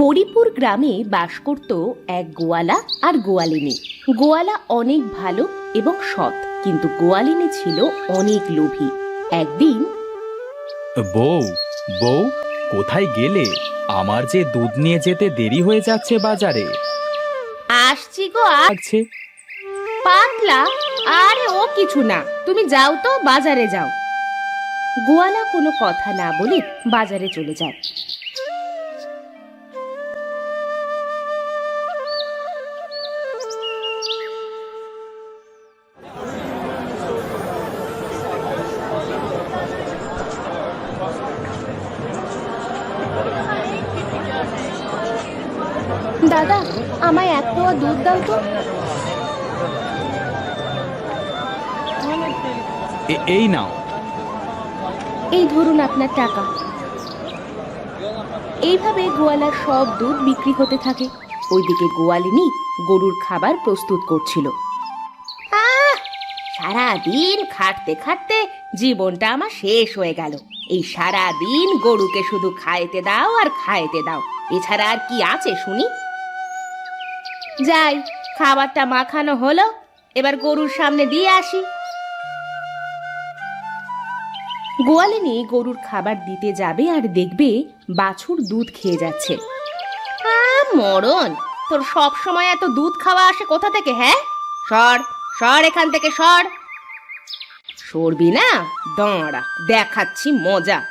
হরিপুর গ্রামে বাস করত এক গোয়ালা আর গোয়ালিনী। গোয়ালা অনেক ভালো এবং সৎ কিন্তু গোয়ালিনী ছিল অনেক লোভী। একদিন বউ বউ কোথায় গেলে? আমার যে দুধ নিয়ে যেতে দেরি হয়ে যাচ্ছে বাজারে। আসছি গো আ- লাগছে। পাতলা আরে ও কিছু না। তুমি যাও তো বাজারে যাও। গোয়ালা কোনো কথা না বলে বাজারে চলে যায়। দুধ দাও তো এই নাও। এই ধরুন আপনার টাকা। এইভাবে গোয়ালার সব দুধ বিক্রি হতে থাকে। ওইদিকে গোয়ালিনী গরুর খাবার প্রস্তুত করছিল। সারা দিন খাটতে খাটতে জীবনটা আমার শেষ হয়ে গেল। এই সারা দিন গরুকে শুধু খাইতে দাও আর খাইতে দাও। এছাড়া আর কি আছে শুনি? যাই, খাবারটা মাখানো হলো, এবার গরুর সামনে দিয়ে আসি। গোয়ালিনী গরুর খাবার দিতে যাবে আর দেখবে বাছুর দুধ খেয়ে যাচ্ছে। মরণ! তোর সব সময় এত দুধ খাওয়া আসে কোথা থেকে হ্যাঁ? সর সর এখান থেকে, সর! সরবি না? দাঁড়া, দেখাচ্ছি মজা।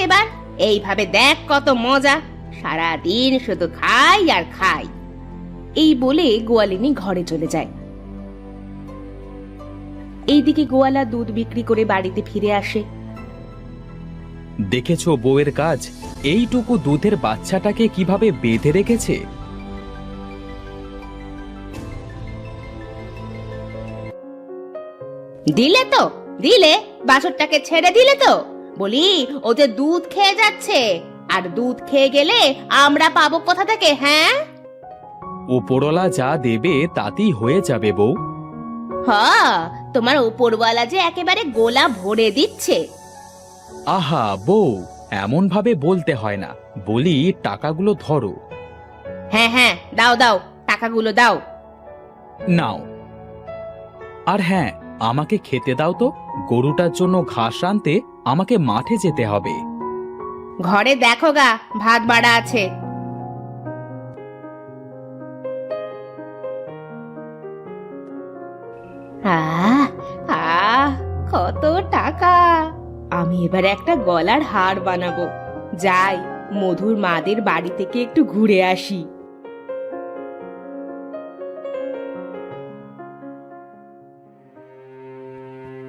এবার। এইভাবে দেখ কত মজা। সারা দিন শুধু খাই আর খাই। এই বলে গোয়ালিনী ঘরে চলে যায়। এইদিকে গোয়ালা দুধ বিক্রি করে বাড়িতে ফিরে আসে। দেখেছ বউয়ের কাজ? এইটুকু দুধের বাচ্চাটাকে কীভাবে বেঁধে রেখেছে? দিলে তো দিলে বাছরটাকে ছেড়ে দিলে তো। বলি ও যে দুধ খেয়ে যাচ্ছে। আর দুধ খেয়ে গেলে আমরা পাবো কোথা থেকে হ্যাঁ? উপরওয়ালা যা দেবে তাতেই হয়ে যাবে বউ। হ তোমার উপরওয়ালা যে একেবারে গোলা ভরে দিচ্ছে। আহা বউ এমন ভাবে বলতে হয় না। বলি টাকাগুলো ধরো। হ্যাঁ হ্যাঁ দাও দাও টাকাগুলো দাও। নাও। আর হ্যাঁ আমাকে খেতে দাও তো, গরুটার জন্য ঘাস আনতে আমাকে মাঠে যেতে হবে। ঘরে দেখো গা, ভাত বাড়া আছে। আহ আহ, কত টাকা। আমি এবার একটা গলার হার বানাবো। যাই, মধুর মাদের বাড়ি থেকে একটু ঘুরে আসি।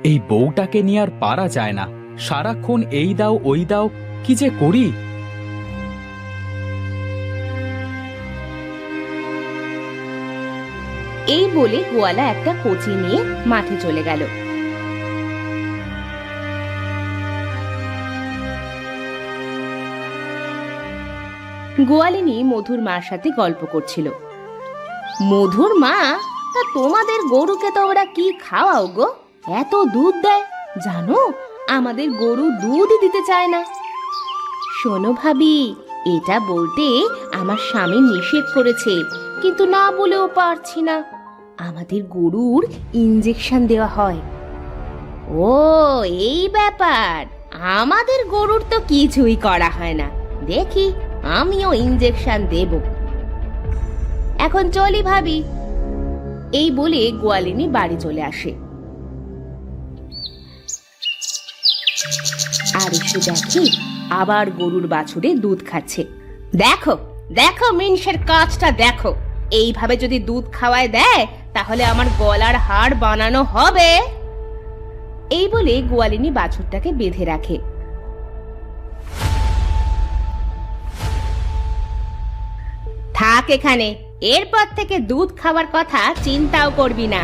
এই বউটাকে নিয়ে আর পারা যায় না। সারাক্ষণ এই দাও, ওই দাও, কি যে করি? এই বলে গোয়ালা একটা কোচি নিয়ে মাঠে চলে গেল। গোয়ালিনী মধুর মার সাথে গল্প করছিল। মধুর মা তোমাদের গরুকে তোমরা কি খাওয়াও গো? এত দুধ দেয়? জানো, আমাদের গরু দুধই দিতে চায় না। শোনো ভাবি, এটা বলতে আমার স্বামী নিষেধ করেছে, কিন্তু না বলেও পারছি না। আমাদের গরুর ইঞ্জেকশন দেওয়া হয়। ও, এই ব্যাপার। আমাদের গরুর তো কিছুই করা হয় না। দেখি, আমিও ইঞ্জেকশন দেব। এখন চলি ভাবি। এই বলে গোয়ালিনী বাড়ি চলে আসে। আর এসে দেখি আবার গরুর বাছুরে দুধ খাচ্ছে। দেখো দেখো মিনসের কাজটা দেখো। এইভাবে যদি দুধ খাওয়ায় দেয়, তাহলে আমার গলার হাড় বানানো হবে। এই বলে গোয়ালিনী বাছুরটাকে বেঁধে রাখে। থাক এখানে, এরপর থেকে দুধ খাওয়ার কথা চিন্তাও করবি না।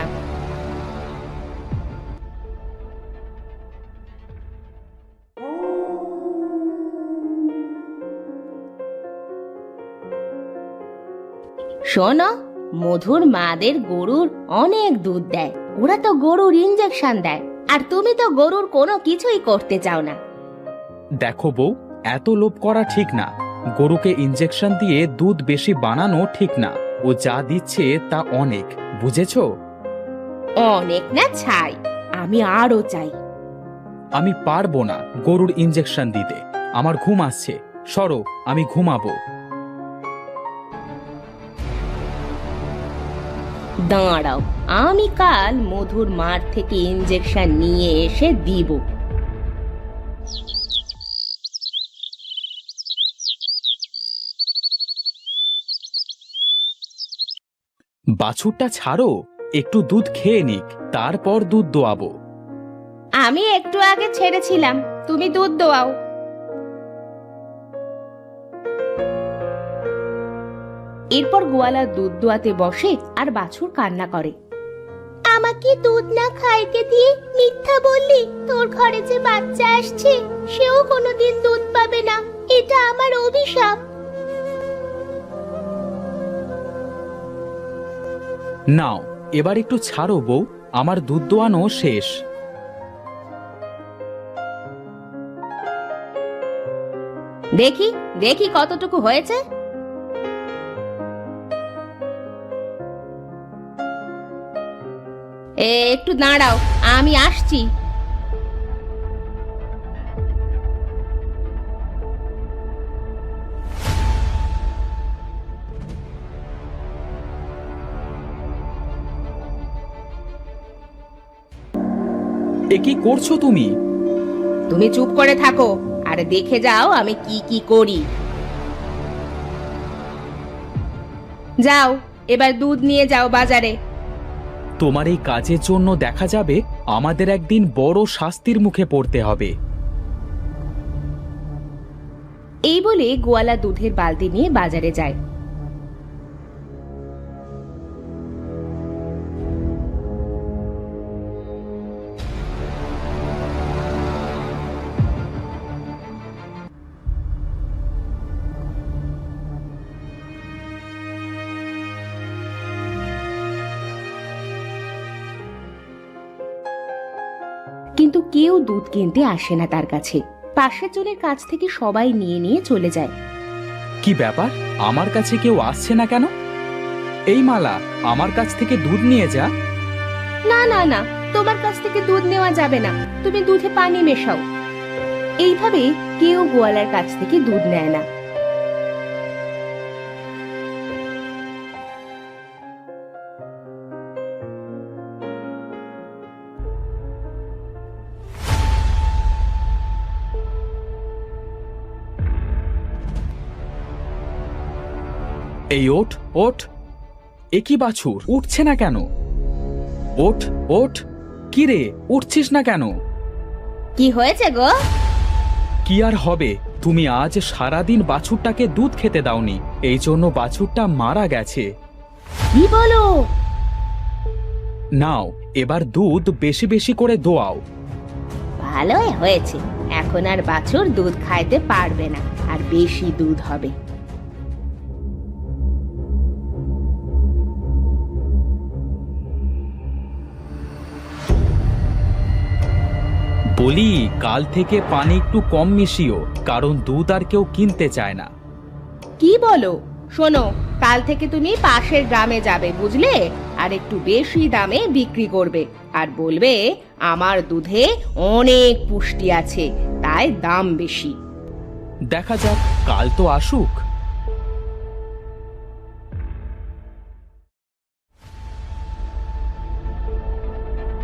শোনো মধুর মাদের গরুর অনেক দুধ দেয়। ওরা তো গরুর ইঞ্জেকশন দেয় আর তুমি তো গরুর কোনো কিছুই করতে চাও না। দেখো বউ এত লোভ করা ঠিক না। গরুকে ইঞ্জেকশন দিয়ে দুধ বেশি বানানো ঠিক না। ও যা দিচ্ছে তা অনেক বুঝেছ? অনেক না ছাই আমি আরও চাই। আমি পারব না গরুর ইঞ্জেকশন দিতে। আমার ঘুম আসছে সরো আমি ঘুমাবো। দাঁড়াও আমি কাল মধুর মাঠ থেকে ইঞ্জেকশন নিয়ে এসে দিব। বাছুরটা ছাড়ো একটু দুধ খেয়ে নিক তারপর দুধ দোয়াবো। আমি একটু আগে ছেড়েছিলাম তুমি দুধ দোয়াও। এরপর গোয়ালা দুধ দোয়াতে বসে আর বাছুর কান্না করে। আমাকে দুধ না খাইতে দিয়ে মিথ্যা বললি তোর ঘরে যে বাচ্চা আসছে সেও কোনোদিন দুধ পাবে না। এটা আমার অভিশাপ। নাও এবার একটু ছাড়ো বউ আমার দুধ দোয়ানো শেষ। দেখি দেখি কতটুকু হয়েছে। এ, একটু দাঁড়াও আমি আসছি। এ কি করছ তুমি? তুমি চুপ করে থাকো আর দেখে যাও আমি কি কি করি। যাও এবার দুধ নিয়ে যাও বাজারে। তোমার এই কাজের জন্য দেখা যাবে, আমাদের একদিন বড় শাস্তির মুখে পড়তে হবে। এই বলে গোয়ালা দুধের বালতি নিয়ে বাজারে যায়। কিন্তু কেউ দুধ কিনতে আসে না তার কাছে। পাশের জনের কাছ থেকে সবাই নিয়ে নিয়ে চলে যায়। কি ব্যাপার? আমার কাছে কেউ আসছে না কেন? এই মালা আমার কাছ থেকে দুধ নিয়ে যা। না না না তোমার কাছ থেকে দুধ নেওয়া যাবে না। তুমি দুধে পানি মেশাও। এইভাবে কেউ গোয়ালার কাছ থেকে দুধ নেয় না। এই ওঠ ওঠ এ কি বাছুর? উঠছে না কেন? ওঠ ওঠ কি রে উঠছিস না কেন? কি হয়েছে গো? কি আর হবে? তুমি আজ সারাদিন বাছুরটাকে দুধ খেতে দাওনি। এই জন্য বাছুরটা মারা গেছে। কি বলো? নাও এবার দুধ বেশি বেশি করে দোয়াও। ভালোই হয়েছে। এখন আর বাছুর দুধ খাইতে পারবে না আর বেশি দুধ হবে। বলি কাল থেকে পানি একটু কম মিশিও কারণ দুধ আর কেউ কিনতে চায় না। কি বলো? শোনো কাল থেকে তুমি পাশের গ্রামে যাবে বুঝলে? আর একটু বেশি দামে বিক্রি করবে। আর বলবে আমার দুধে অনেক পুষ্টি আছে তাই দাম বেশি। দেখা যাক কাল তো আসুক।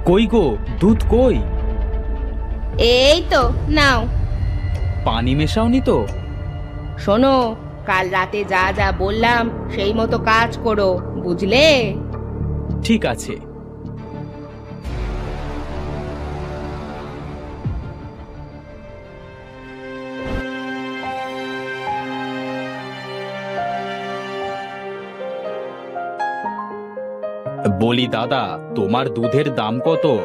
কই গো দুধ কই? এই তো নাও। পানি মেশাওনি তো? শোনো কাল রাতে যা যা বললাম সেই মতো কাজ করো বুঝলে? ঠিক আছে। বলি দাদা তোমার দুধের দাম কত?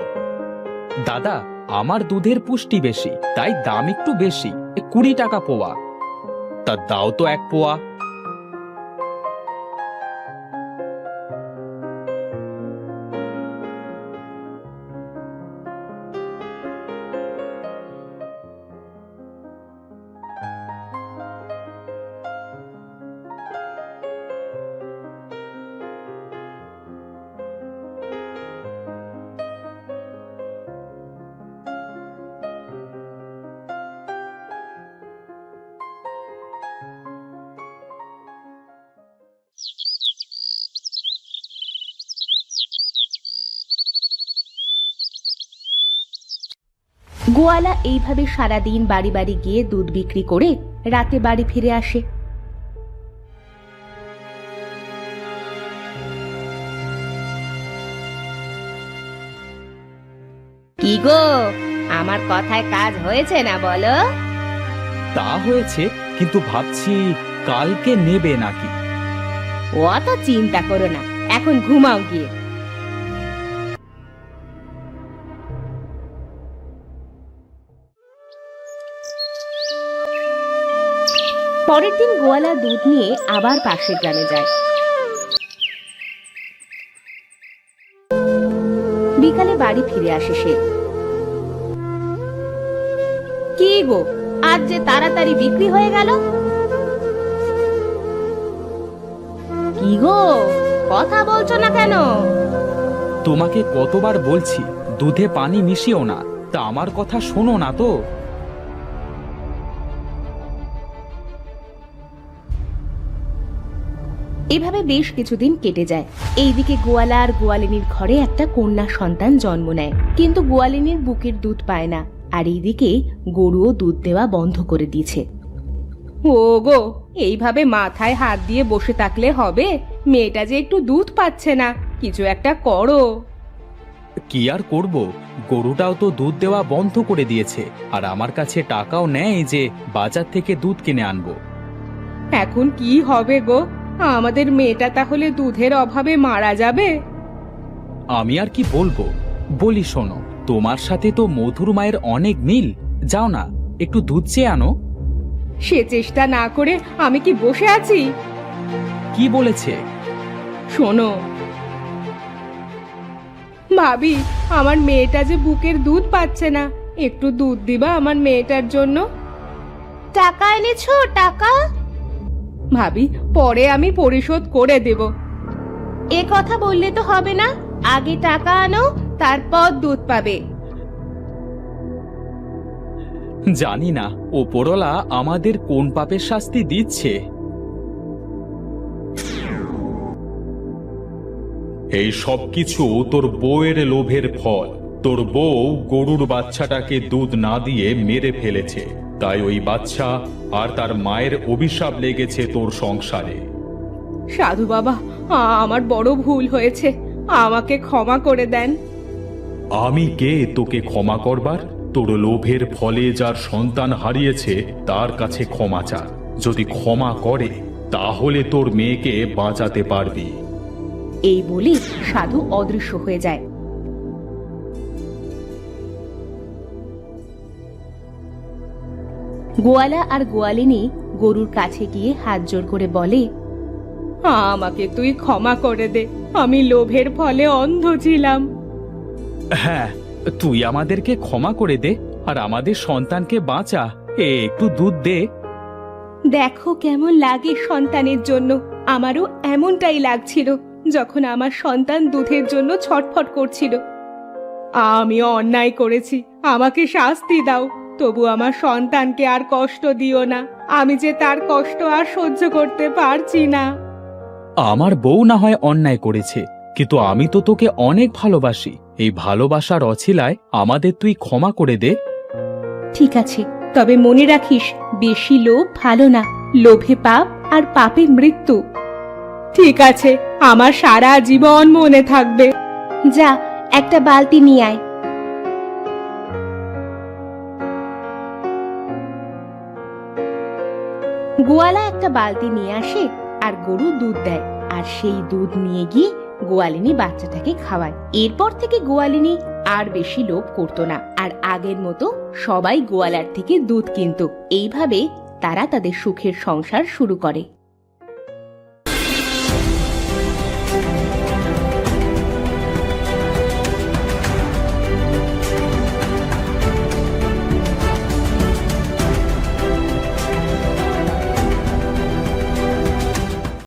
দাদা আমার দুধের পুষ্টি বেশি, তাই দাম একটু বেশি। কুড়ি টাকা পোয়া। তা দাও তো এক পোয়া। গোয়ালা এইভাবে সারাদিন বাড়ি বাড়ি গিয়ে দুধ বিক্রি করে রাতে বাড়ি ফিরে আসে। কি গো আমার কথায় কাজ হয়েছে না বলো? তা হয়েছে কিন্তু ভাবছি কালকে নেবে নাকি। অত চিন্তা করো না এখন ঘুমাও গিয়ে। পরের দিন গোয়ালা দুধ নিয়ে আবার পাশের গ্রামে যায়। বিকালে বাড়ি ফিরে আসে সে। কি গো, আজ যে তাড়াতাড়ি বিক্রি হয়ে গেল? কি গো, কথা বলছো না কেন? তোমাকে কতবার বলছি, দুধে পানি মিশিও না, তা আমার কথা শোনো না তো। এভাবে বেশ কিছুদিন কেটে যায়। এইদিকে গোয়ালা আর গোয়ালিনীর ঘরে একটা কন্যা সন্তান জন্ম নেয়। কিন্তু গোয়ালিনীর বুকের দুধ পায় না আর এইদিকে গরুও দুধ দেওয়া বন্ধ করে দিয়েছে। ও গো এইভাবে মাথায় হাত দিয়ে বসে থাকলে হবে? মেয়েটা যে একটু দুধ পাচ্ছে না কিছু একটা করো। কি আর করব? গরুটাও তো দুধ দেওয়া বন্ধ করে দিয়েছে আর আমার কাছে টাকাও নেয় যে বাজার থেকে দুধ কিনে আনব। এখন কি হবে গো? আমাদের মেয়েটা তাহলে দুধের অভাবে মারা যাবে? আমি আর কি বলব? বলি শোনো তোমার সাথে তো মধুর মায়ের অনেক মিল। যাও না একটু দুধ চেয়ে আনো। সে চেষ্টা না করে আমি কি বসে আছি? কি বলেছে? শোনো ভাবি আমার মেয়েটা যে বুকের দুধ পাচ্ছে না একটু দুধ দিবা আমার মেয়েটার জন্য? টাকা এনেছো টাকা? ভাবি পরে আমি পরিশোধ করে দেব। এ কথা বললে তো হবে না। আগে টাকা আনো তারপর দুধ পাবে। জানি না ওপরলা আমাদের কোন পাপের শাস্তি দিচ্ছে? এই সবকিছু তোর বউয়ের লোভের ফল। তোর বউ গরুর বাচ্চাটাকে দুধ না দিয়ে মেরে ফেলেছে। তাই ওই বাচ্চা আর তার মায়ের অভিশাপ লেগেছে তোর সংসারে। সাধু বাবা আমার বড় ভুল হয়েছে। আমাকে ক্ষমা করে দেন। আমি কে তোকে ক্ষমা করবার? তোর লোভের ফলে যার সন্তান হারিয়েছে তার কাছে ক্ষমা চা। যদি ক্ষমা করে তাহলে তোর মেয়েকে বাঁচাতে পারবি। এই বলি সাধু অদৃশ্য হয়ে যায়। গোয়ালা আর গোয়ালিনী গরুর কাছে গিয়ে হাত জোর করে বলে আমাকে তুই ক্ষমা করে দে আমি লোভের ফলে অন্ধ ছিলাম। হ্যাঁ তুই আমাদেরকে ক্ষমা করে দে আর আমাদের সন্তানকে বাঁচা এ একটু দুধ দে। দেখো কেমন লাগে সন্তানের জন্য আমারও এমনটাই লাগছিল যখন আমার সন্তান দুধের জন্য ছটফট করছিল। আমি অন্যায় করেছি আমাকে শাস্তি দাও তবু আমার সন্তানকে আর কষ্ট দিও না। আমি যে তার কষ্ট আর সহ্য করতে পারছি না। আমার বউ না হয় অন্যায় করেছে কিন্তু আমি তো তোকে অনেক ভালোবাসি। এই ভালোবাসার অছিলায় আমাদের তুই ক্ষমা করে দে। ঠিক আছে তবে মনে রাখিস বেশি লোভ ভালো না। লোভে পাপ আর পাপে মৃত্যু। ঠিক আছে আমার সারা জীবন মনে থাকবে। যা একটা বালতি নিয়ে আয়। গোয়ালা একটা বালতি নিয়ে আসে আর গরু দুধ দেয়। আর সেই দুধ নিয়ে গিয়ে গোয়ালিনী বাচ্চাটাকে খাওয়ায়। এরপর থেকে গোয়ালিনী আর বেশি লোভ করতো না। আর আগের মতো সবাই গোয়ালার থেকে দুধ কিনত। এইভাবে তারা তাদের সুখের সংসার শুরু করে।